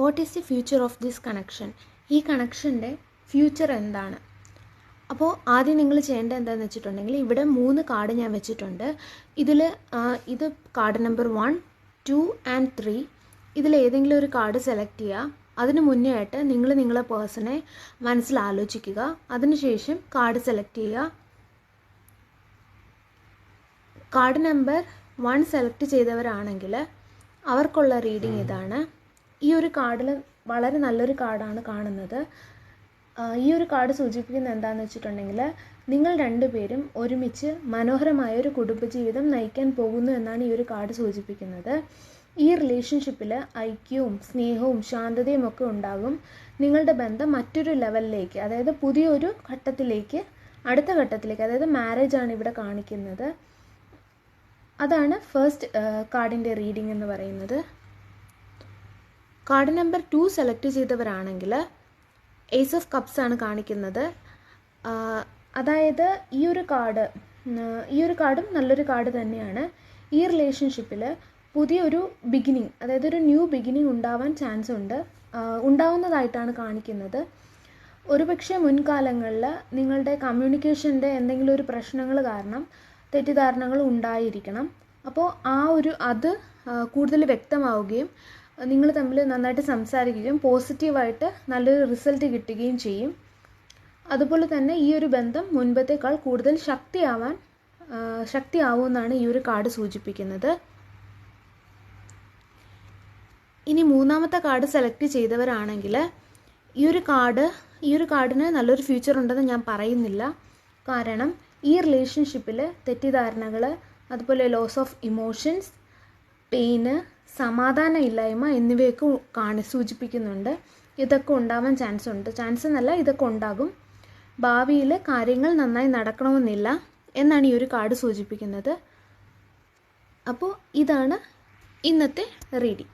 What is the future of this connection ഈ കണക്ഷന്റെ future എന്താണ്? അപ്പോൾ ആദ്യം നിങ്ങൾ ചെയ്യേണ്ടത് എന്താണെന്ന് വെച്ചിട്ടുണ്ടെങ്കിൽ ഇവിടെ മൂന്ന് കാർഡ് ഞാൻ വെച്ചിട്ടുണ്ട്. ഇതിൽ ഇത് card number one two and three ഇതിൽ ഏതെങ്കിലും ഒരു കാർഡ് സെലക്ട് ചെയ്യുക. അതിന് മുന്നേ ആയിട്ട് നിങ്ങൾ നിങ്ങളെ പേഴ്സണെ മനസ്സിൽ ആലോചിക്കുക. അതിനുശേഷം കാർഡ് സെലക്ട് ചെയ്യുക. കാർഡ് നമ്പർ വൺ സെലക്ട് ചെയ്തവരാണെങ്കിൽ അവർക്കുള്ള റീഡിംഗ് ഇതാണ്. ഈ ഒരു കാർഡിൽ വളരെ നല്ലൊരു കാർഡാണ് കാണുന്നത്. ഈ ഒരു കാർഡ് സൂചിപ്പിക്കുന്നത് എന്താണെന്ന് വെച്ചിട്ടുണ്ടെങ്കിൽ നിങ്ങൾ രണ്ടുപേരും ഒരുമിച്ച് മനോഹരമായ ഒരു കുടുംബജീവിതം നയിക്കാൻ പോകുന്നു എന്നാണ് ഈ ഒരു കാർഡ് സൂചിപ്പിക്കുന്നത്. ഈ റിലേഷൻഷിപ്പിൽ ഐക്യവും സ്നേഹവും ശാന്തതയും ഒക്കെ ഉണ്ടാകും നിങ്ങളുടെ ബന്ധം മറ്റൊരു ലെവലിലേക്ക് അതായത് പുതിയൊരു ഘട്ടത്തിലേക്ക് അടുത്ത ഘട്ടത്തിലേക്ക് അതായത് മാരേജ് ആണ് ഇവിടെ കാണിക്കുന്നത്. അതാണ് ഫസ്റ്റ് കാർഡിന്റെ റീഡിംഗ് എന്ന് പറയുന്നത്. കാർഡ് നമ്പർ ടു സെലക്ട് ചെയ്തവരാണെങ്കിൽ ഏസ് ഓഫ് കപ്സ് ആണ് കാണിക്കുന്നത്. അതായത് ഈ ഒരു കാർഡ് ഈ ഒരു കാർഡും നല്ലൊരു കാർഡ് തന്നെയാണ്. ഈ റിലേഷൻഷിപ്പിൽ പുതിയൊരു ബിഗിനിങ് അതായത് ഒരു ന്യൂ ബിഗിനിങ് ഉണ്ടാവാൻ ചാൻസ് ഉണ്ട്. ഉണ്ടാവുന്നതായിട്ടാണ് കാണിക്കുന്നത്. ഒരുപക്ഷെ മുൻകാലങ്ങളിൽ നിങ്ങളുടെ കമ്മ്യൂണിക്കേഷന്റെ എന്തെങ്കിലും ഒരു പ്രശ്നങ്ങൾ കാരണം തെറ്റിദ്ധാരണകൾ ഉണ്ടായിരിക്കണം. അപ്പോൾ ആ ഒരു അത് കൂടുതൽ വ്യക്തമാവുകയും നിങ്ങൾ തമ്മിൽ നന്നായിട്ട് സംസാരിക്കുകയും പോസിറ്റീവായിട്ട് നല്ലൊരു റിസൾട്ട് കിട്ടുകയും ചെയ്യും. അതുപോലെ തന്നെ ഈ ഒരു ബന്ധം മുൻപത്തേക്കാൾ കൂടുതൽ ശക്തിയാവാൻ ശക്തിയാവുമെന്നാണ് ഈ ഒരു കാർഡ് സൂചിപ്പിക്കുന്നത്. ഇനി മൂന്നാമത്തെ കാർഡ് സെലക്ട് ചെയ്തവരാണെങ്കിൽ ഈ ഒരു കാർഡ് ഈ ഒരു കാർഡിന് നല്ലൊരു ഫ്യൂച്ചർ ഉണ്ടെന്ന് ഞാൻ പറയുന്നില്ല. കാരണം ഈ റിലേഷൻഷിപ്പിൽ തെറ്റിദ്ധാരണകൾ അതുപോലെ ലോസ് ഓഫ് ഇമോഷൻസ് പെയിന് സമാധാന ഇല്ലായ്മ എന്നിവയൊക്കെ കാണി സൂചിപ്പിക്കുന്നുണ്ട്. ഇതൊക്കെ ഉണ്ടാവാൻ ചാൻസ് ഉണ്ട് ചാൻസ് എന്നല്ല ഇതൊക്കെ ഉണ്ടാകും. ഭാവിയിൽ കാര്യങ്ങൾ നന്നായി നടക്കണമെന്നില്ല എന്നാണ് ഈ ഒരു കാർഡ് സൂചിപ്പിക്കുന്നത്. അപ്പോൾ ഇതാണ് ഇന്നത്തെ റീഡിംഗ്